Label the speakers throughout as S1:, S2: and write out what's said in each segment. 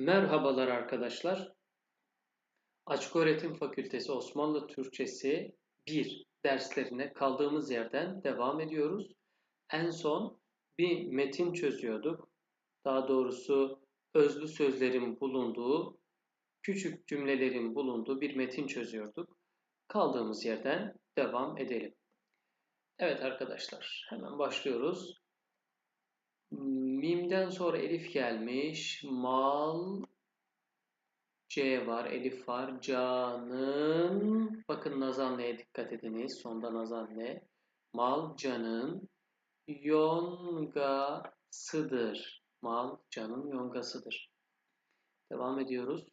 S1: Merhabalar arkadaşlar. Açık Öğretim Fakültesi Osmanlı Türkçesi 1 derslerine kaldığımız yerden devam ediyoruz. En son bir metin çözüyorduk. Daha doğrusu özlü sözlerin bulunduğu, küçük cümlelerin bulunduğu bir metin çözüyorduk. Kaldığımız yerden devam edelim. Evet arkadaşlar, hemen başlıyoruz. Mimden sonra elif gelmiş. Mal C var, elif var. Canın bakın nazanleye dikkat ediniz. Sonda nazanle. Mal canın yongasıdır. Mal canın yongasıdır. Devam ediyoruz.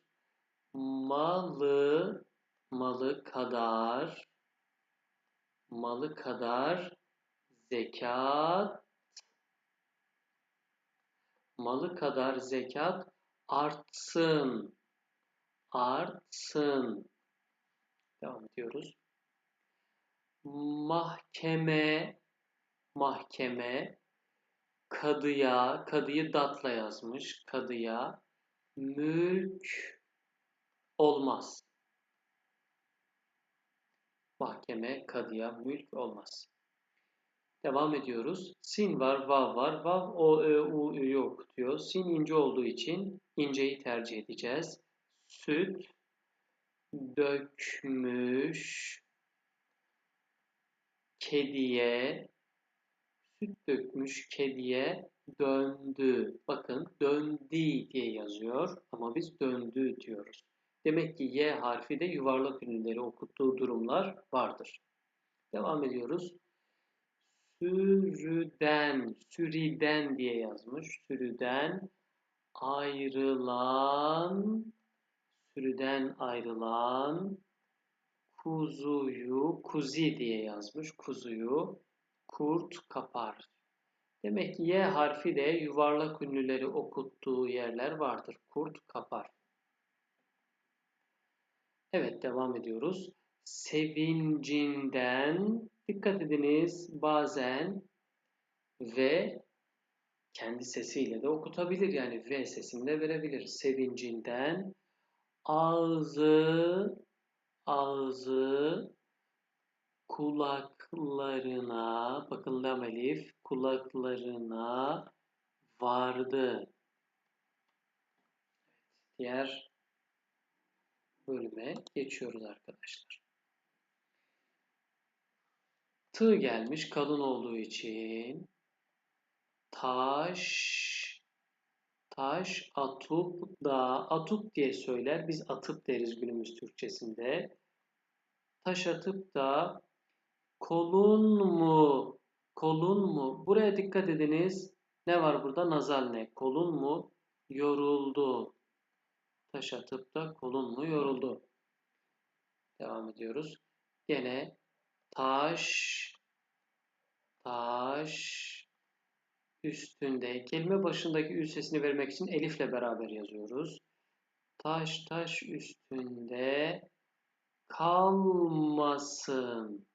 S1: Malı malı kadar malı kadar zekat malı kadar zekat artsın. Artsın. Devam ediyoruz. Mahkeme mahkeme kadıya kadıyı datla yazmış. Kadıya mülk olmaz. Mahkeme kadıya mülk olmaz. Devam ediyoruz. Sin var, vav var. Vav, o, ö, u, ü yok diyor. Sin ince olduğu için inceyi tercih edeceğiz. Süt dökmüş kediye süt dökmüş kediye döndü. Bakın döndü diye yazıyor ama biz döndü diyoruz. Demek ki Y harfi de yuvarlak ünlüleri okuttuğu durumlar vardır. Devam ediyoruz sürüden, süriden diye yazmış. Sürüden ayrılan, sürüden ayrılan kuzuyu, kuzi diye yazmış. Kuzuyu kurt kapar. Demek ki Y harfi de yuvarlak ünlüleri okuttuğu yerler vardır. Kurt kapar. Evet devam ediyoruz. Sevincinden Dikkat ediniz bazen ve kendi sesiyle de okutabilir. Yani V sesini de verebilir. Sevincinden ağzı ağzı kulaklarına bakın lam elif kulaklarına vardı. Diğer bölüme geçiyoruz arkadaşlar. Tığ gelmiş kalın olduğu için. Taş taş atıp da atıp diye söyler. Biz atıp deriz günümüz Türkçesinde. Taş atıp da kolun mu? Kolun mu? Buraya dikkat ediniz. Ne var burada? Nazal ne? Kolun mu? Yoruldu. Taş atıp da kolun mu? Yoruldu. Devam ediyoruz. Gene taş taş üstünde kelime başındaki ü sesini vermek için elifle beraber yazıyoruz. Taş taş üstünde kalmasın.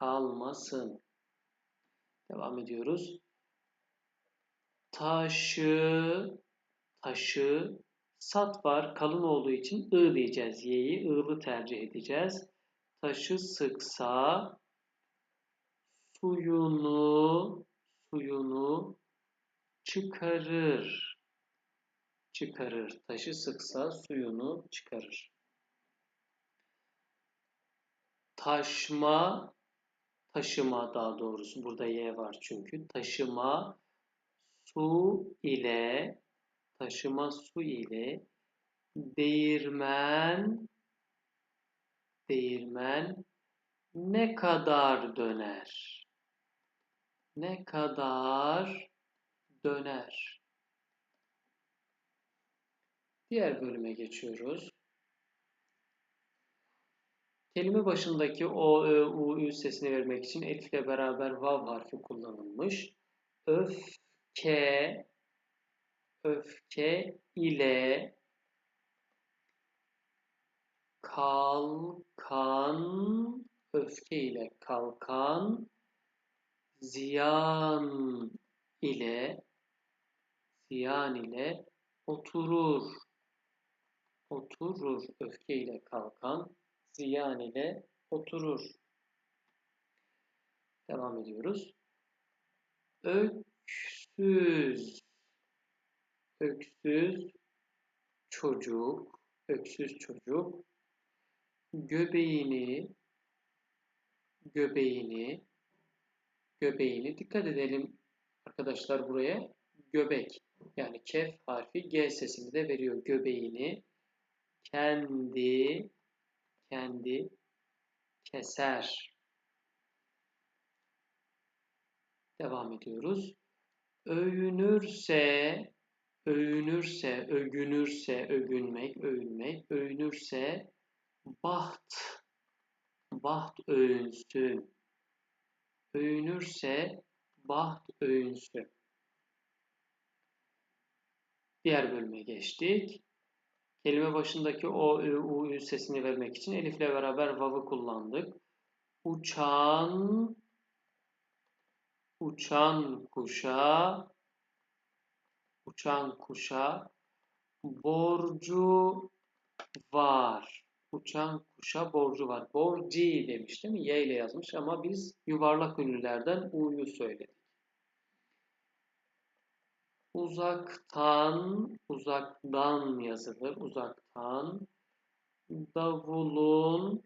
S1: Kalmasın. Devam ediyoruz. Taşı taşı sat var kalın olduğu için ı diyeceğiz. Y'yi ığlı tercih edeceğiz taşı sıksa suyunu suyunu çıkarır. Çıkarır. Taşı sıksa suyunu çıkarır. Taşma taşıma daha doğrusu burada y var çünkü taşıma su ile taşıma su ile değirmen değirmen ne kadar döner? Ne kadar döner? Diğer bölüme geçiyoruz. Kelime başındaki o, ö, u, ü sesini vermek için elifle beraber vav harfi kullanılmış. Öfke, öfke ile kalkan öfke ile kalkan ziyan ile ziyan ile oturur, oturur, öfke ile kalkan, ziyan ile oturur. Devam ediyoruz. Öksüz, öksüz çocuk, öksüz çocuk göbeğini, göbeğini, göbeğini dikkat edelim arkadaşlar buraya göbek yani kef harfi G sesini de veriyor göbeğini kendi kendi keser. Devam ediyoruz. Övünürse övünürse, övünürse, övünmek, övünmek, övünürse baht, baht övünsün. Övünürse baht övünsün. Diğer bölüme geçtik. Kelime başındaki o, ü, u, ü sesini vermek için elifle beraber vav'ı kullandık. Uçan, uçan kuşa, uçan kuşa borcu var. Uçan kuşa borcu var. Borci demiş değil mi? Y ile yazmış ama biz yuvarlak ünlülerden U'yu söyledik. Uzaktan, uzaktan yazılır. Uzaktan. Davulun,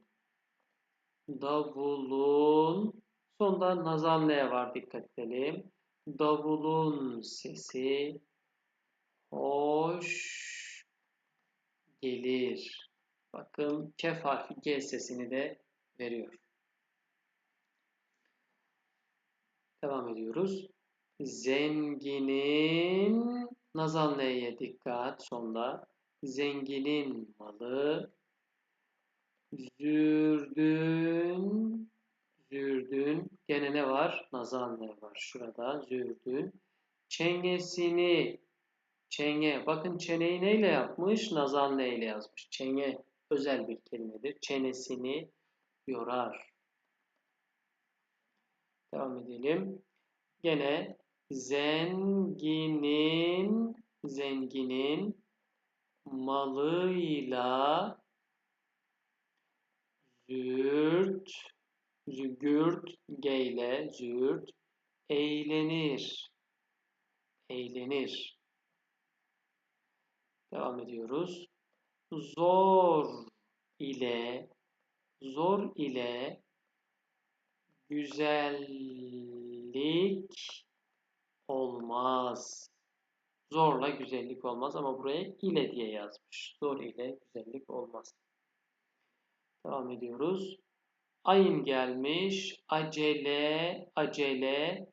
S1: davulun. Sonda nazal ne var dikkat edelim. Davulun sesi hoş gelir. Bakın kef harfi G sesini de veriyor. Devam ediyoruz. Zenginin nazal neye dikkat sonda. Zenginin malı zürdün zürdün gene ne var? Nazal ne var? Şurada zürdün çengesini çenge bakın çeneyi neyle yapmış? Nazal neyle yazmış? Çenge özel bir kelimedir. Çenesini yorar. Devam edelim. Gene zenginin zenginin malıyla zürt zügürt geyle zürt eğlenir eğlenir devam ediyoruz zor ile zor ile güzellik olmaz. Zorla güzellik olmaz ama buraya ile diye yazmış. Zor ile güzellik olmaz. Devam ediyoruz. Ayın gelmiş. Acele, acele.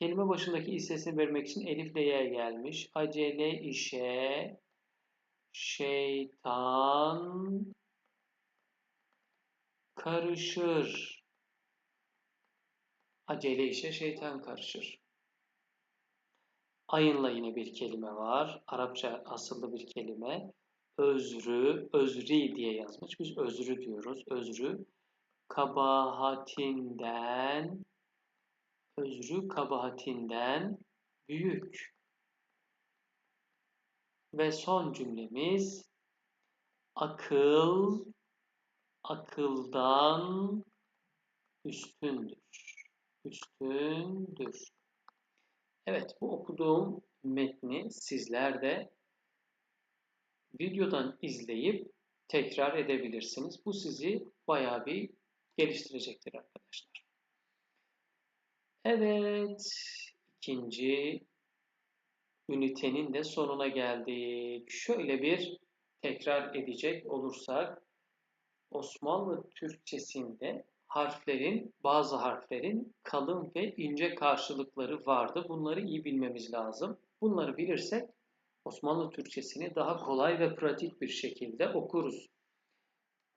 S1: Kelime başındaki i sesini vermek için elif ile gelmiş. Acele işe şeytan karışır. Acele işe şeytan karışır. Ayınla yine bir kelime var. Arapça asıllı bir kelime. Özrü, özri diye yazmış. Biz özrü diyoruz. Özrü kabahatinden özrü kabahatinden büyük. Ve son cümlemiz akıl akıldan üstündür. Üstündür. Evet, bu okuduğum metni sizler de videodan izleyip tekrar edebilirsiniz. Bu sizi bayağı bir geliştirecektir arkadaşlar. Evet, ikinci ünitenin de sonuna geldik. Şöyle bir tekrar edecek olursak, Osmanlı Türkçesinde harflerin, bazı harflerin kalın ve ince karşılıkları vardı. Bunları iyi bilmemiz lazım. Bunları bilirsek Osmanlı Türkçesini daha kolay ve pratik bir şekilde okuruz.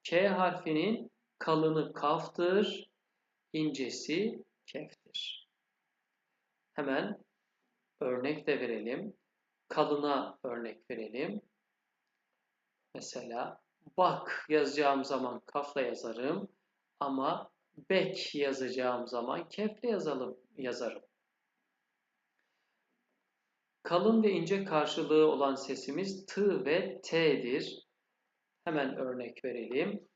S1: K harfinin kalını kaftır, incesi keftir. Hemen örnek de verelim. Kalına örnek verelim. Mesela bak yazacağım zaman kafla yazarım. Ama bek yazacağım zaman kefle yazalım, yazarım. Kalın ve ince karşılığı olan sesimiz t ve t'dir. Hemen örnek verelim.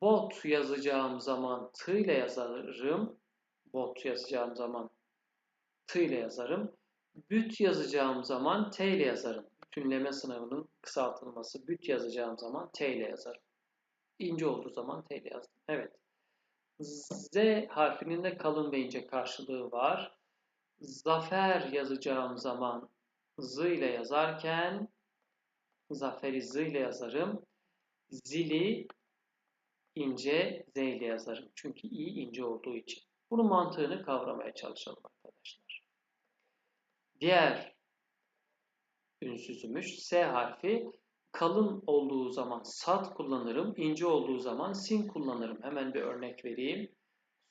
S1: Bot yazacağım zaman t ile yazarım. Bot yazacağım zaman t ile yazarım. Büt yazacağım zaman t ile yazarım. Bütünleme sınavının kısaltılması. Büt yazacağım zaman t ile yazarım. İnce olduğu zaman t ile yazdım. Evet. Z harfinin de kalın ve ince karşılığı var. Zafer yazacağım zaman z ile yazarken zaferi z ile yazarım. Zili ince z ile yazarım. Çünkü i ince olduğu için. Bunun mantığını kavramaya çalışalım. Diğer ünsüzümüz S harfi kalın olduğu zaman sat kullanırım, ince olduğu zaman sin kullanırım. Hemen bir örnek vereyim.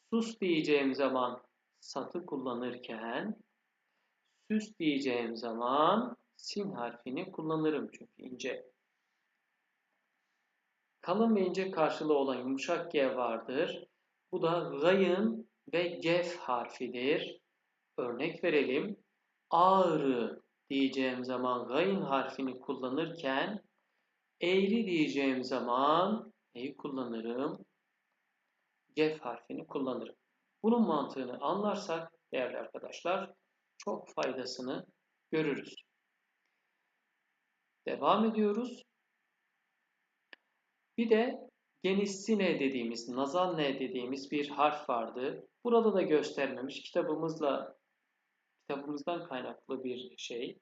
S1: Sus diyeceğim zaman satı kullanırken süs diyeceğim zaman sin harfini kullanırım çünkü ince. Kalın ve ince karşılığı olan yumuşak G vardır. Bu da gayın ve gef harfidir. Örnek verelim. Ağrı diyeceğim zaman gayın harfini kullanırken eğri diyeceğim zaman neyi kullanırım? Gef harfini kullanırım. Bunun mantığını anlarsak değerli arkadaşlar çok faydasını görürüz. Devam ediyoruz. Bir de genişsi ne dediğimiz, nazal ne dediğimiz bir harf vardı. Burada da göstermemiş. Kitabımızla kitabımızdan kaynaklı bir şey.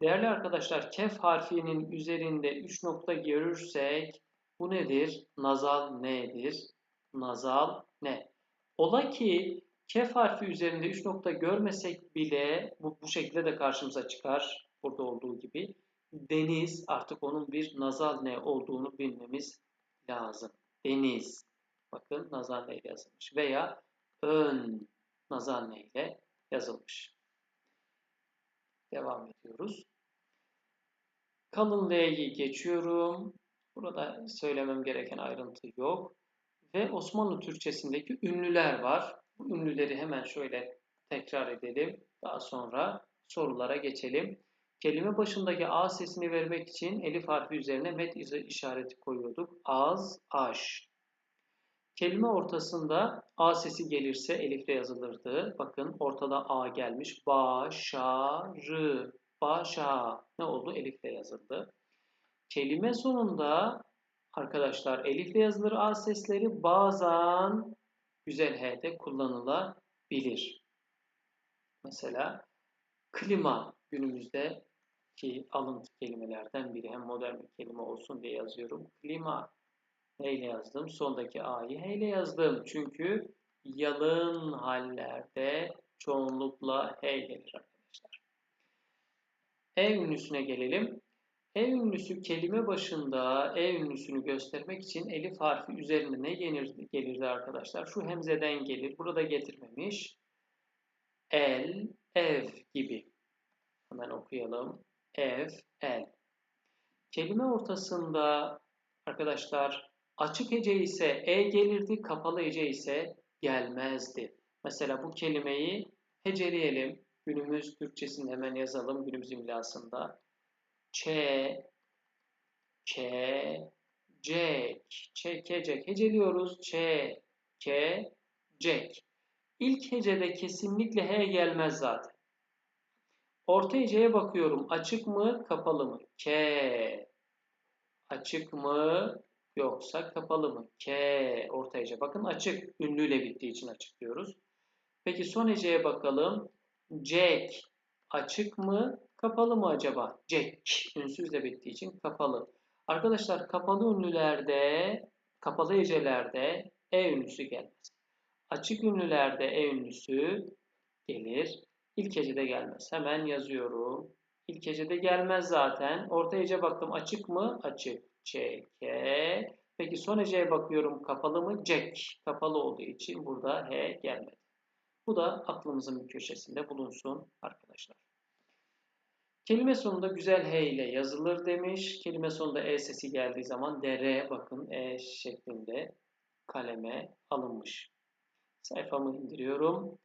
S1: Değerli arkadaşlar, kef harfinin üzerinde 3 nokta görürsek bu nedir? Nazal nedir? Nazal ne? Ola ki kef harfi üzerinde 3 nokta görmesek bile bu, bu şekilde de karşımıza çıkar. Burada olduğu gibi. Deniz artık onun bir nazal ne olduğunu bilmemiz lazım. Deniz. Bakın nazal ne yazılmış. Veya ön nazal ne ile yazılmış. Devam ediyoruz. Kalın L'yi geçiyorum. Burada söylemem gereken ayrıntı yok. Ve Osmanlı Türkçesindeki ünlüler var. Bu ünlüleri hemen şöyle tekrar edelim. Daha sonra sorulara geçelim. Kelime başındaki A sesini vermek için elif harfi üzerine met işareti koyuyorduk. Az, aş. Kelime ortasında A sesi gelirse elifle yazılırdı. Bakın ortada A gelmiş. Başarı. Başa. Ne oldu? Elifle yazıldı. Kelime sonunda arkadaşlar elifle yazılır A sesleri bazen güzel H'de kullanılabilir. Mesela klima günümüzde ki alıntı kelimelerden biri hem modern bir kelime olsun diye yazıyorum. Klima neyle yazdım? Sondaki A'yı H ile yazdım. Çünkü yalın hallerde çoğunlukla H gelir arkadaşlar. E ünlüsüne gelelim. E ünlüsü kelime başında E ünlüsünü göstermek için elif harfi üzerinde ne gelirdi, gelirdi arkadaşlar? Şu hemzeden gelir. Burada getirmemiş. El, ev gibi. Hemen okuyalım. Ev, el. Kelime ortasında arkadaşlar açık hece ise E gelirdi, kapalı hece ise gelmezdi. Mesela bu kelimeyi heceleyelim. Günümüz Türkçesini hemen yazalım günümüz imlasında. Ç, Ç, Cek, çekecek. Heceliyoruz. Ç, K, Cek. İlk hecede kesinlikle H gelmez zaten. Orta heceye bakıyorum. Açık mı, kapalı mı? K. Açık mı, yoksa kapalı mı? K. Orta hece. Bakın açık. Ünlüyle bittiği için açık diyoruz. Peki son heceye bakalım. Jack. Açık mı, kapalı mı acaba? Jack. Ünsüzle bittiği için kapalı. Arkadaşlar kapalı ünlülerde, kapalı hecelerde E ünlüsü gelmez. Açık ünlülerde E ünlüsü gelir. İlk hecede gelmez. Hemen yazıyorum. İlk hecede gelmez zaten. Orta hece baktım açık mı? Açık. Ç, K. Peki son heceye bakıyorum kapalı mı? Jack. Kapalı olduğu için burada H gelmedi. Bu da aklımızın bir köşesinde bulunsun arkadaşlar. Kelime sonunda güzel H ile yazılır demiş. Kelime sonunda E sesi geldiği zaman dr bakın E şeklinde kaleme alınmış. Sayfamı indiriyorum.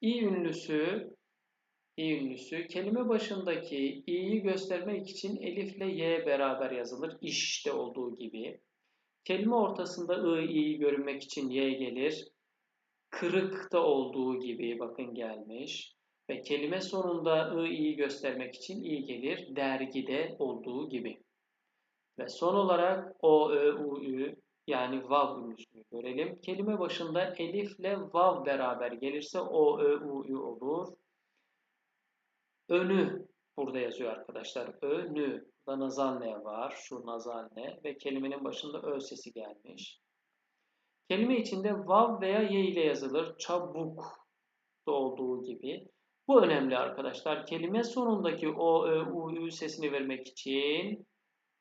S1: İ ünlüsü İ ünlüsü. Kelime başındaki i'yi göstermek için elif ile y beraber yazılır. İşte olduğu gibi. Kelime ortasında i, i'yi görünmek için y gelir. Kırıkta olduğu gibi bakın gelmiş. Ve kelime sonunda i, i'yi göstermek için i gelir. Dergide olduğu gibi. Ve son olarak o, ö, u, ü yani vav ünlüsünü görelim. Kelime başında elif ile vav beraber gelirse o, ö, u, ü olur. Önü burada yazıyor arkadaşlar. Önü. Burada nazal ne var? Şu nazal ne? Ve kelimenin başında ö sesi gelmiş. Kelime içinde vav veya y ile yazılır. Çabuk da olduğu gibi. Bu önemli arkadaşlar. Kelime sonundaki o, ö, u, ü sesini vermek için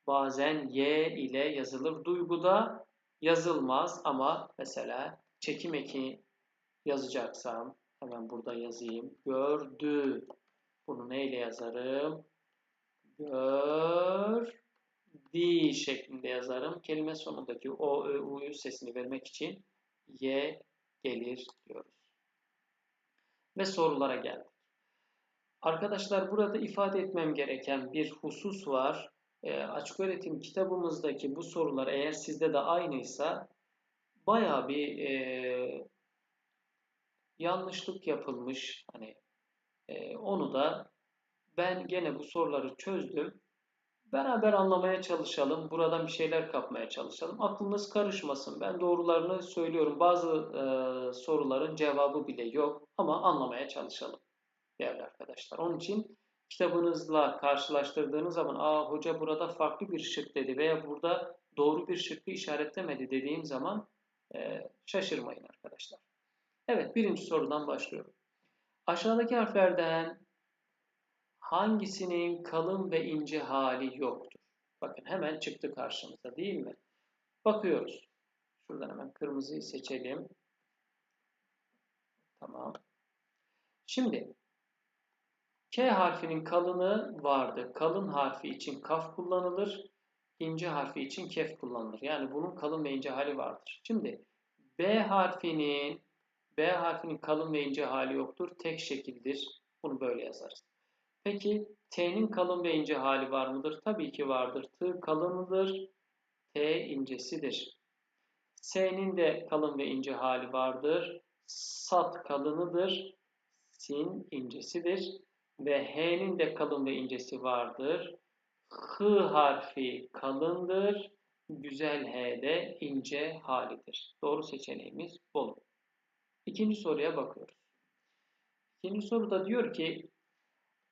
S1: bazen y ile yazılır. Duyguda yazılmaz ama mesela çekim eki yazacaksam hemen burada yazayım. Gördü. Bunu neyle yazarım? Gör di şeklinde yazarım. Kelime sonundaki o, ö, u'yu sesini vermek için y gelir diyoruz. Ve sorulara geldik. Arkadaşlar burada ifade etmem gereken bir husus var. E, açık öğretim kitabımızdaki bu sorular eğer sizde de aynıysa baya bir e, yanlışlık yapılmış. Hani e, onu da ben gene bu soruları çözdüm. Beraber anlamaya çalışalım. Buradan bir şeyler kapmaya çalışalım. Aklınız karışmasın. Ben doğrularını söylüyorum. Bazı e, soruların cevabı bile yok ama anlamaya çalışalım değerli arkadaşlar. Onun için kitabınızla karşılaştırdığınız zaman aa hoca burada farklı bir şık dedi veya burada doğru bir şıkkı işaretlemedi dediğim zaman e, şaşırmayın arkadaşlar. Evet birinci sorudan başlıyorum. Aşağıdaki harflerden hangisinin kalın ve ince hali yoktur? Bakın hemen çıktı karşımıza değil mi? Bakıyoruz. Şuradan hemen kırmızıyı seçelim. Tamam. Şimdi K harfinin kalını vardı. Kalın harfi için kaf kullanılır. ince harfi için kef kullanılır. Yani bunun kalın ve ince hali vardır. Şimdi B harfinin B harfinin kalın ve ince hali yoktur. Tek şekildir. Bunu böyle yazarız. Peki T'nin kalın ve ince hali var mıdır? Tabii ki vardır. T kalınıdır. T incesidir. S'nin de kalın ve ince hali vardır. Sat kalınıdır. Sin incesidir. Ve H'nin de kalın ve incesi vardır. H harfi kalındır. Güzel H de ince halidir. Doğru seçeneğimiz bu. İkinci soruya bakıyoruz. İkinci soruda diyor ki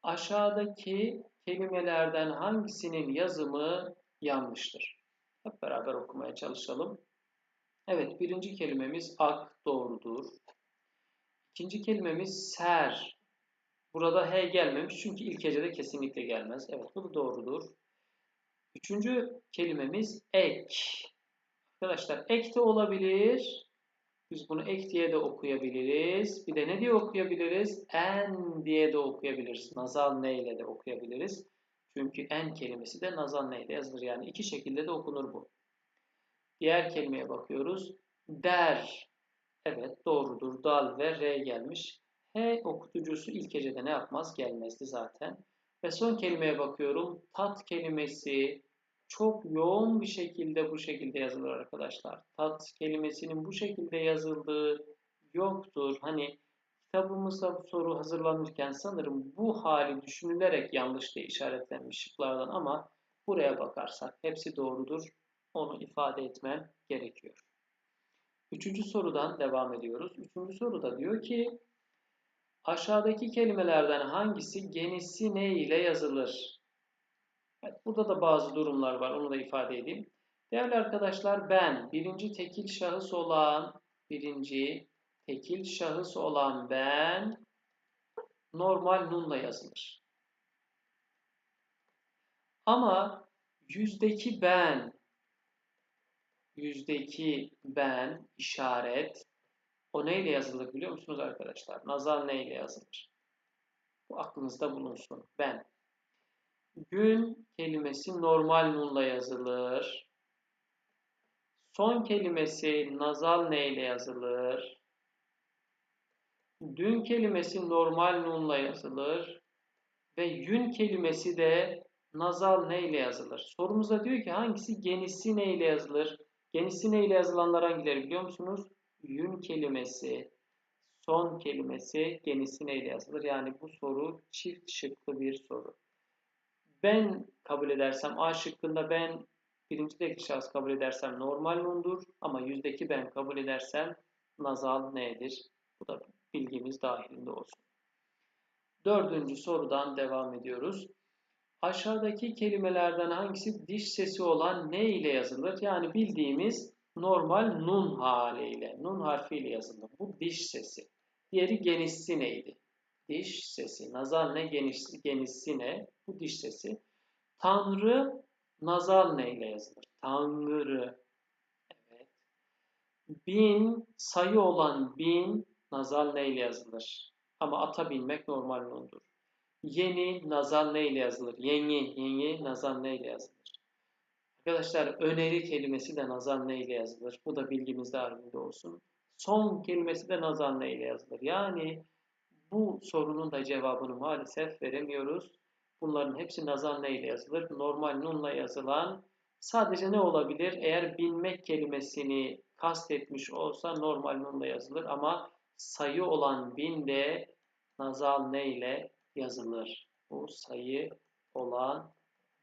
S1: aşağıdaki kelimelerden hangisinin yazımı yanlıştır? Hep beraber okumaya çalışalım. Evet birinci kelimemiz ak doğrudur. İkinci kelimemiz ser. Burada H gelmemiş çünkü ilk hecede kesinlikle gelmez. Evet bu da doğrudur. Üçüncü kelimemiz ek. Arkadaşlar ek de olabilir. Biz bunu ek diye de okuyabiliriz. Bir de ne diye okuyabiliriz? En diye de okuyabiliriz. Nazal ne ile de okuyabiliriz. Çünkü en kelimesi de nazal ne ile yazılır. Yani iki şekilde de okunur bu. Diğer kelimeye bakıyoruz. Der. Evet doğrudur. Dal ve R gelmiş. H okutucusu ilk hecede ne yapmaz? Gelmezdi zaten. Ve son kelimeye bakıyorum. Tat kelimesi çok yoğun bir şekilde bu şekilde yazılır arkadaşlar. Tat kelimesinin bu şekilde yazıldığı yoktur. Hani kitabımızda bu soru hazırlanırken sanırım bu hali düşünülerek yanlış diye işaretlenmiş şıklardan ama buraya bakarsak hepsi doğrudur. Onu ifade etmem gerekiyor. Üçüncü sorudan devam ediyoruz. Üçüncü soruda diyor ki aşağıdaki kelimelerden hangisi genisi ne ile yazılır? Evet, burada da bazı durumlar var. Onu da ifade edeyim. Değerli arkadaşlar ben birinci tekil şahıs olan birinci tekil şahıs olan ben normal nunla yazılır. Ama yüzdeki ben yüzdeki ben işaret o neyle yazılır biliyor musunuz arkadaşlar? Nazal neyle yazılır? Bu aklınızda bulunsun. Ben Gün kelimesi normal nunla yazılır. Son kelimesi nazal ne ile yazılır? Dün kelimesi normal nunla yazılır. Ve yün kelimesi de nazal ne ile yazılır? Sorumuzda diyor ki hangisi genisi ne ile yazılır? Genisi ne ile yazılanlar hangileri biliyor musunuz? Yün kelimesi, son kelimesi genisi ne ile yazılır? Yani bu soru çift şıklı bir soru. Ben kabul edersem A şıkkında ben birinci tek şahıs kabul edersem normal nundur ama yüzdeki ben kabul edersem nazal nedir? Bu da bilgimiz dahilinde olsun. Dördüncü sorudan devam ediyoruz. Aşağıdaki kelimelerden hangisi diş sesi olan ne ile yazılır? Yani bildiğimiz normal nun haliyle, nun harfiyle yazılır. Bu diş sesi. Diğeri genişsi neydi? Diş sesi. Nazal ne, geniş, genişsi ne? Bu diş sesi. Tanrı nazal ne ile yazılır? Tanrı. Evet. Bin, sayı olan bin, nazal ne ile yazılır? Ama ata binmek normal nundur. Yeni nazal ne ile yazılır? Yeni, yeni nazal ne ile yazılır? Arkadaşlar öneri kelimesi de nazal ne ile yazılır? Bu da bilgimizde halinde olsun. Son kelimesi de nazal ne ile yazılır? Yani bu sorunun da cevabını maalesef veremiyoruz. Bunların hepsi nazal ne ile yazılır? Normal nunla yazılan sadece ne olabilir? Eğer binmek kelimesini kastetmiş olsa normal nunla yazılır ama sayı olan bin de nazal ne ile yazılır? Bu sayı olan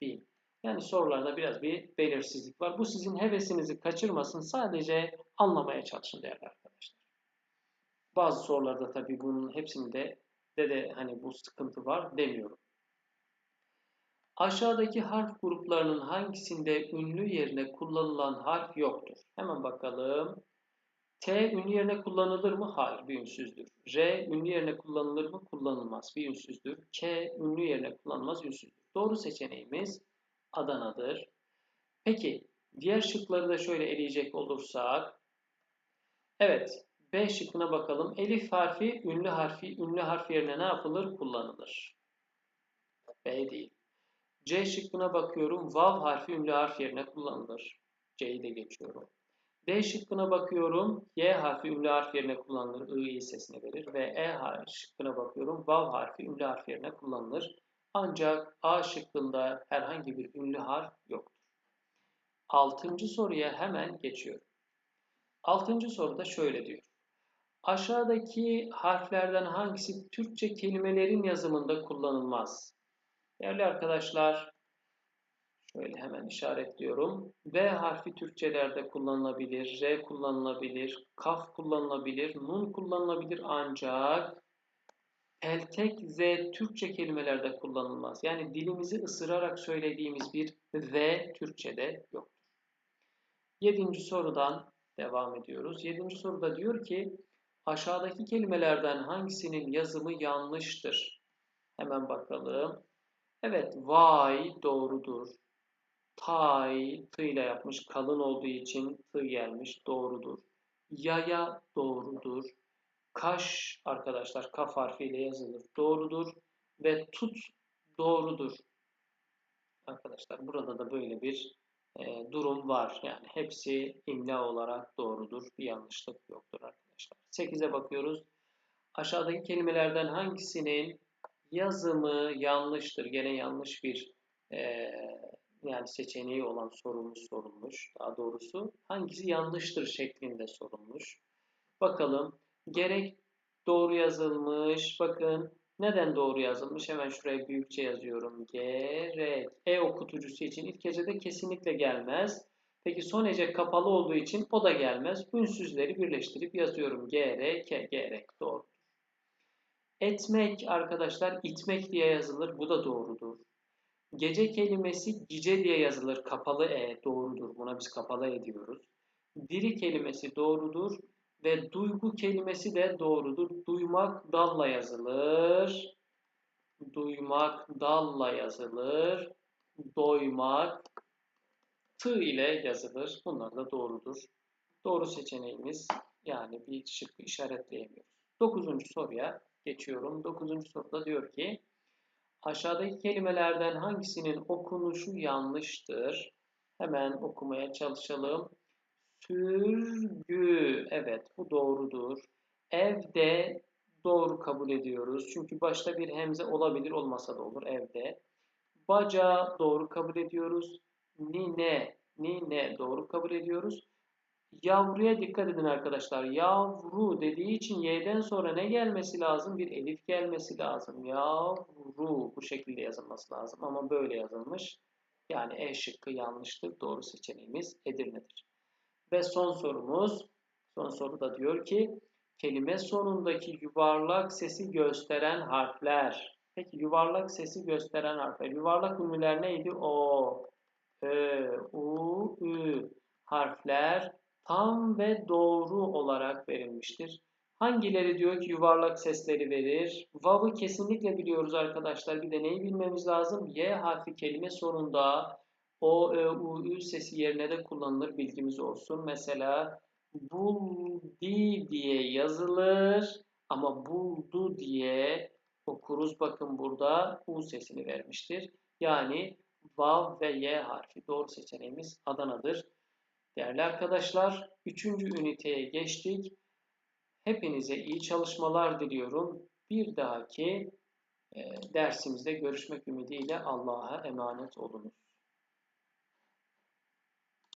S1: bin. Yani sorularda biraz bir belirsizlik var. Bu sizin hevesinizi kaçırmasın. Sadece anlamaya çalışın arkadaşlar. Bazı sorularda tabii bunun hepsinde de, de hani bu sıkıntı var demiyorum. Aşağıdaki harf gruplarının hangisinde ünlü yerine kullanılan harf yoktur? Hemen bakalım. T ünlü yerine kullanılır mı? Hayır, bir ünsüzdür. R ünlü yerine kullanılır mı? Kullanılmaz, bir ünsüzdür. K ünlü yerine kullanılmaz, ünsüzdür. Doğru seçeneğimiz Adana'dır. Peki, diğer şıkları da şöyle eleyecek olursak. Evet, B şıkkına bakalım. Elif harfi, ünlü harfi, ünlü harf yerine ne yapılır? Kullanılır. B değil. C şıkkına bakıyorum. Vav harfi ünlü harf yerine kullanılır. C'yi de geçiyorum. D şıkkına bakıyorum. Y harfi ünlü harf yerine kullanılır. I, I sesini verir. Ve E şıkkına bakıyorum. Vav harfi ünlü harf yerine kullanılır. Ancak A şıkkında herhangi bir ünlü harf yoktur. Altıncı soruya hemen geçiyorum. Altıncı soruda şöyle diyor. Aşağıdaki harflerden hangisi Türkçe kelimelerin yazımında kullanılmaz? Değerli arkadaşlar, Şöyle hemen işaretliyorum. V harfi Türkçelerde kullanılabilir, R kullanılabilir, kaf kullanılabilir, nun kullanılabilir ancak peltek Z Türkçe kelimelerde kullanılmaz. Yani dilimizi ısırarak söylediğimiz bir Z Türkçede yoktur. Yedinci sorudan devam ediyoruz. Yedinci soruda diyor ki aşağıdaki kelimelerden hangisinin yazımı yanlıştır? Hemen bakalım. Evet, vay doğrudur. Tay, tı ile yapmış. Kalın olduğu için tı gelmiş. Doğrudur. Yaya doğrudur. Kaş arkadaşlar kaf harfiyle yazılır. Doğrudur. Ve tut doğrudur. Arkadaşlar burada da böyle bir e, durum var. Yani hepsi imla olarak doğrudur. Bir yanlışlık yoktur arkadaşlar. 8'e bakıyoruz. Aşağıdaki kelimelerden hangisinin yazımı yanlıştır? Gene yanlış bir e, yani seçeneği olan sorumuz sorulmuş. Daha doğrusu hangisi yanlıştır şeklinde sorulmuş. Bakalım. Gerek doğru yazılmış. Bakın neden doğru yazılmış? Hemen şuraya büyükçe yazıyorum. Gerek. E okutucusu için ilk hecede kesinlikle gelmez. Peki son hece kapalı olduğu için o da gelmez. Ünsüzleri birleştirip yazıyorum. Gerek, gerek. Doğru. Etmek arkadaşlar itmek diye yazılır. Bu da doğrudur. Gece kelimesi gice diye yazılır. Kapalı e doğrudur. Buna biz kapalı e diyoruz. Diri kelimesi doğrudur. Ve duygu kelimesi de doğrudur. Duymak dalla yazılır. Duymak dalla yazılır. Doymak tı ile yazılır. Bunlar da doğrudur. Doğru seçeneğimiz yani bir şıkkı işaretleyemiyoruz. Dokuzuncu soruya geçiyorum. Dokuzuncu soruda diyor ki Aşağıdaki kelimelerden hangisinin okunuşu yanlıştır? Hemen okumaya çalışalım. Sürgü. Evet bu doğrudur. Evde Doğru kabul ediyoruz. Çünkü başta bir hemze olabilir olmasa da olur evde. Baca doğru kabul ediyoruz. Nine, nine doğru kabul ediyoruz. Yavruya dikkat edin arkadaşlar. Yavru dediği için y'den sonra ne gelmesi lazım? Bir elif gelmesi lazım. Yavru bu şekilde yazılması lazım ama böyle yazılmış. Yani E şıkkı yanlıştır. Doğru seçeneğimiz Edirne'dir. Ve son sorumuz. Son soru da diyor ki kelime sonundaki yuvarlak sesi gösteren harfler. Peki yuvarlak sesi gösteren harfler. Yuvarlak ünlüler neydi? O, U, Ü harfler tam ve doğru olarak verilmiştir. Hangileri diyor ki yuvarlak sesleri verir? Vav'ı kesinlikle biliyoruz arkadaşlar. Bir de neyi bilmemiz lazım? Y harfi kelime sonunda O, Ö, U, Ü sesi yerine de kullanılır bilgimiz olsun. Mesela buldi diye yazılır ama buldu diye okuruz. Bakın burada U sesini vermiştir. Yani Vav ve Y harfi doğru seçeneğimiz Adana'dır. Değerli arkadaşlar, üçüncü üniteye geçtik. Hepinize iyi çalışmalar diliyorum. Bir dahaki dersimizde görüşmek ümidiyle Allah'a emanet olunuz.